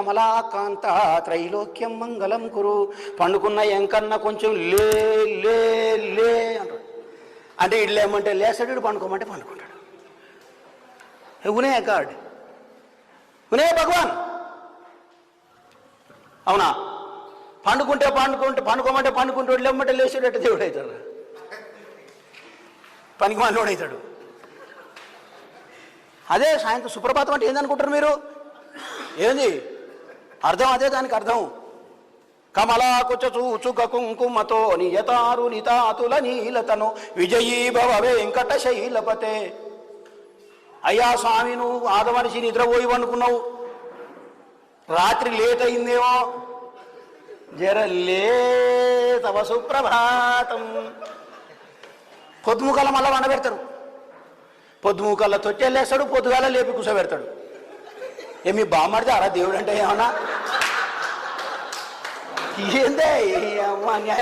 కమలాకాంత త్రైలోక్యం మంగళం కురు. పండుకున్న ఎంకన్నా కొంచెం లే లే లే అంటాడు. అంటే ఇడు లేమంటే లేస్తాడు పండుకోమంటే పండుకుంటాడు. ఉనే గాడ్ ఉనే భగవాన్. అవునా? పండుకుంటే పండుకుంటే పండుకోమంటే పండుకుంటాడు లేమంటే లేచాడట దేవుడు అవుతాడు. పనికి మనలోడు అవుతాడు. అదే సాయంత్రం సుప్రభాతం అంటే ఏందనుకుంటారు మీరు? ఏంది? అర్థం అదే దానికి అర్థం. కమలాకుచ చూచుక కుంకుమతో నియతారు నితాతుల నీలతను విజయీ భవ వెంకట శైలపతే. అయ్యా స్వామి నువ్వు ఆదమనిషి నిద్రపోయి అనుకున్నావు. రాత్రి లేట్ అయిందేమో. జర లే తవ సుప్రభాతం. పొద్దుముకల మళ్ళా వండబెడతారు పొద్దుముకల్ల తొట్టెళ్ళేస్తాడు పొద్దుగాల లేపి కూసబెడతాడు. ఏమి బామ్మడితే అరా దేవుడు అంటే ఏమన్నా? ఏందే అమ్మ